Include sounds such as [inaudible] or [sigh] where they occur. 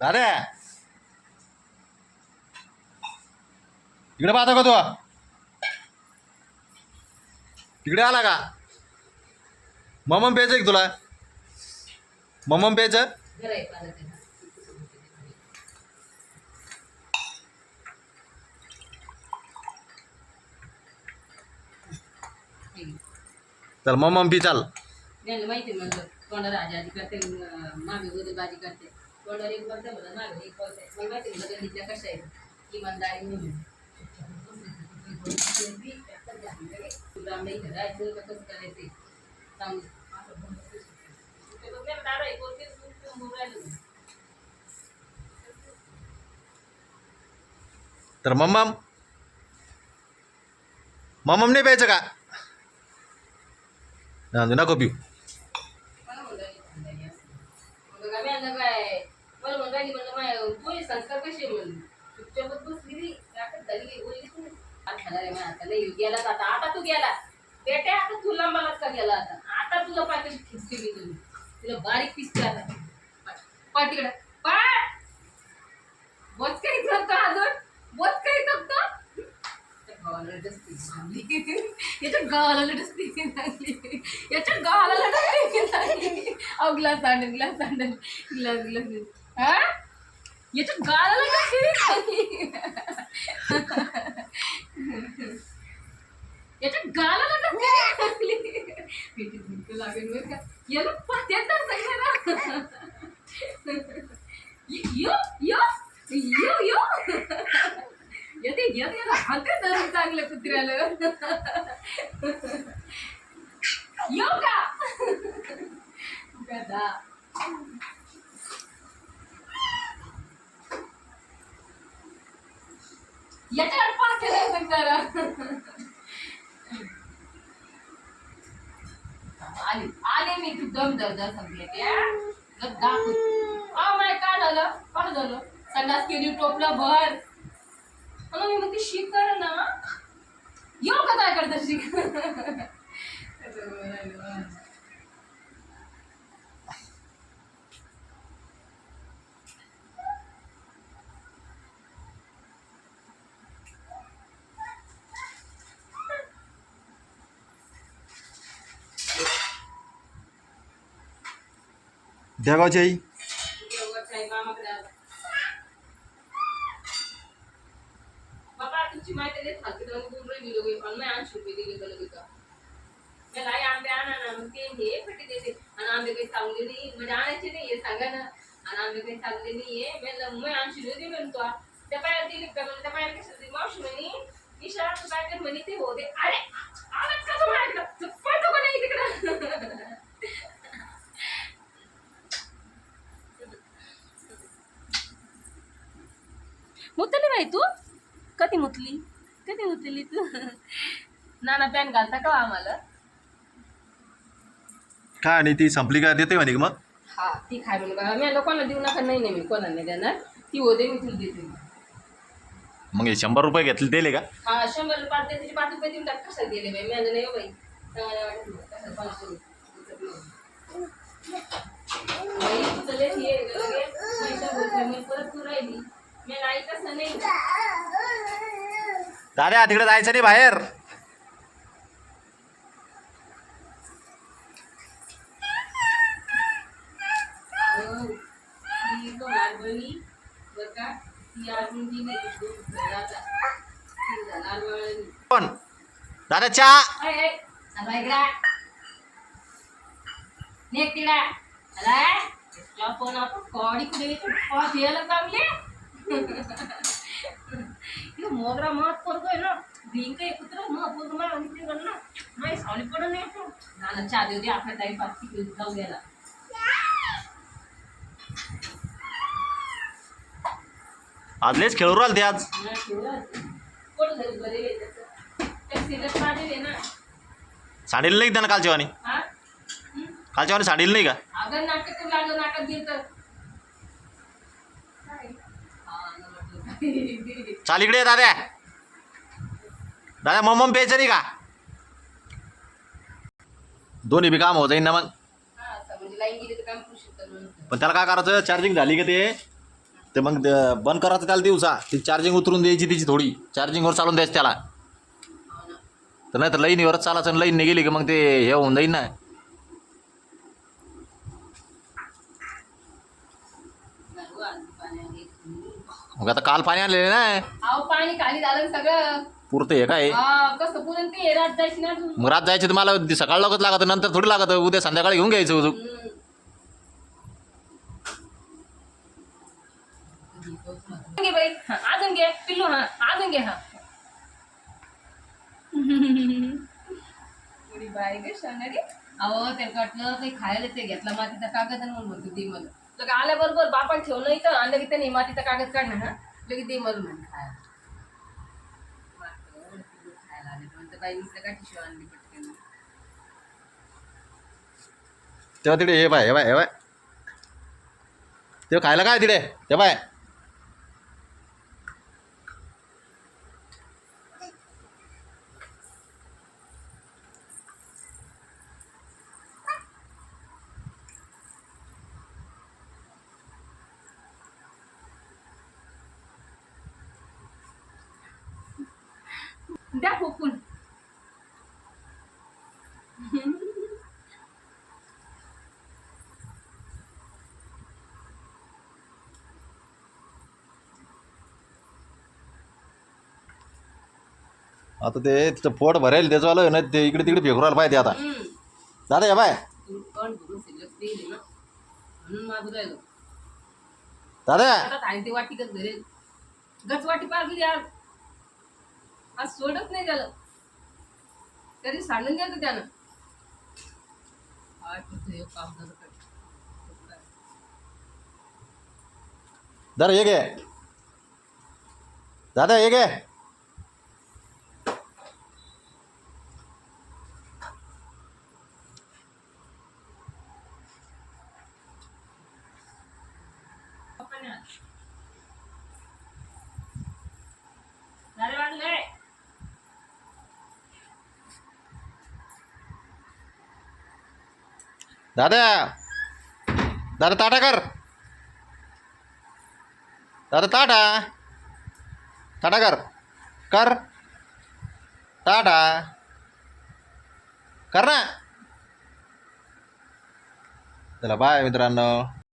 दादा तिकडे पाहतो का तू? तिकडे आला का? ममम पेच एक तुला? ममम पेच चल ममम पी चाल. माहिती आहे म्हणलं तोंडाला आजी करते अं, मागे गोदी बाजी करते. तोंडाला एक बोलते म्हणलं मागे एक बोलते मला माहिती आहे म्हणलं गल्लीतल्या कशा आहेत इमानदारी म्हणून तुला आंबे इथे जायचं का कसं करायचं सांग ते बघ ना, दादा एक बोलते, तू- तू बोलून राहिलं. तर मम्मम मम्मम नाही प्यायचं का हा, नको पिऊ लागली म्हणलं नाही माय पोरी संस्कार कसे म्हणून? चुपचापच बसली रे राखत झाली काही बोललीच आता खाणार आता नाही गेलाच आता आता तू गेला. बेटे आता तू लांबालाच का गेला आता आता तुला पाय खिचली मी तुम्ही तुला बारीक पिसते आता. पाठीकडे पा बोच काही करतो अजून. बोच काही करतो गावाला याच्या गावाला डस्ती लागली. याच्या गावाला डस्ती लागली. अहो ग्लास आणेल ग्लास आणेल ग्लास ग्लास याच्या गावाला डस्ती याच्या गालाला डस्ती भिंत लागेल बरं का. याला पत्त्याचा सगळ्याला यो यो यो यो येते धरून चांगलं कुत्र्याला. का? गदा याच्यावर पाठवलं पण करा आले आले मी तू दम दर्जा सांगते त्या दाखव. आ माय काय झालं? काय झालं? संडास केली टोपलं भर. म्हणून मी म्हणते शिक कर ना. येऊ का काय करता शिक? [laughs] म्हणतो. त्या बाहेर दिले का म्हणजे त्या बाहेर कशाला दिली? मावशी म्हणे ईशा तू काय कर म्हणे ते होते. अरे आलाच का तू माझ्याकडं पळतो का नाही तिकडं मुतली बाई तू कधी मुतली. कधी मुतली तू. नाना पॅन घालता का हो आम्हाला? काय आणि ती संपली का देते म्हणे का मग? हा ती खाय म्हणे बघा मी लोकांना देऊ नका नाही नाही मी कोणाला नाही देणार. ती होते मी तुला देते. मग हे शंभर रुपये घेतले दिले का? हा शंभर रुपये पाच त्याचे पाच रुपये देऊन टाक. कशाला दिले बाई? मी आणलं नाही हो बाई. चांगलं वाटत नाही. कशाला पाच रुपये? बाई, तुझं लय आहे गं, लगेच पैसा भरला, मी परत तू राहिली. दादा तिकडे जायचं नाही बाहेर. कोण? दादा चहा. पण आपण कॉडी कुठे यायला चांगली. मोगरा महत करतोय ना. नाही सावली पडत नाही तो. नाना चहा देऊ दे आपल्या टाईम पास तिकडे जाऊ द्यायला. आज लेच खेळू राहिले ते आज साडीला नाही त्यानं कालच्या वाणी? कालच्या वाणी साडीला नाही का? नाटक नाटक घेत हा चाल इकडे दाद्या. दादा दादा मम्मम प्यायचं नाही का? दोन्ही बी काम हो जाईन ना मग पण त्याला काय करायचं चार्जिंग झाली का ते? ते मग ते बंद करायचं त्याला दिवसा. ती चार्जिंग उतरून द्यायची तिची थोडी. चार्जिंगवर चालून द्यायची त्याला. तर नाही तर लाईनीवरच चालायचं आणि नाही गेली की मग ते हे होऊन जाईन ना नाही हो, आज पाणी आहे. मग आता काल पाणी आणलेलं ना अहो पाणी खाली झालं ना सगळं. पुरतं हे काय? हा कसं पुरण ते रात जायची ना अजून. मग रात जायचं तर मला सकाळ लागत लागत नंतर थोडी लागत उद्या संध्याकाळी घेऊन घ्यायचं अजून हम्म. घे बाई. हा, अजून घे पिल्लू हा अजून घे हा. बाई ग शाणारी अहो ते कटलं काही खायला ते घेतला मातीचा कागद आणि म्हणून म्हणतो दे मला. लगे आल्याबरोबर बापान ठेवलं इथं आणि लगेच त्याने मातीचा कागद काढला ना लगेच दे मला म्हणे खायला वाटलं, एवढं पिल्लू खायला आले. म्हणतं बाई नुसतं काय टिशू आणली पटकन तेव्हा तिकडे हे बाय हे बाय हे बाय. तेव्हा खायला काय तिकडे? हे बाय. द्या फोकून आता ते तिचं पोट भरेल त्याचं ना ते इकडे तिकडे फेकरायला पाहिजे आता. दादा हे बाय? दादा वाटी गच वाटी पाजली यार आज सोडत नाही त्याला तरी सांडून द्यायचं त्यानं आठ होतं हे काम झालं काय. दादा हे घे दादा हे घे झाले दादा. दादा ताटा कर. दादा ताटा. ताटा कर. कर. टाटा कर ना. चला बाय मित्रांनो.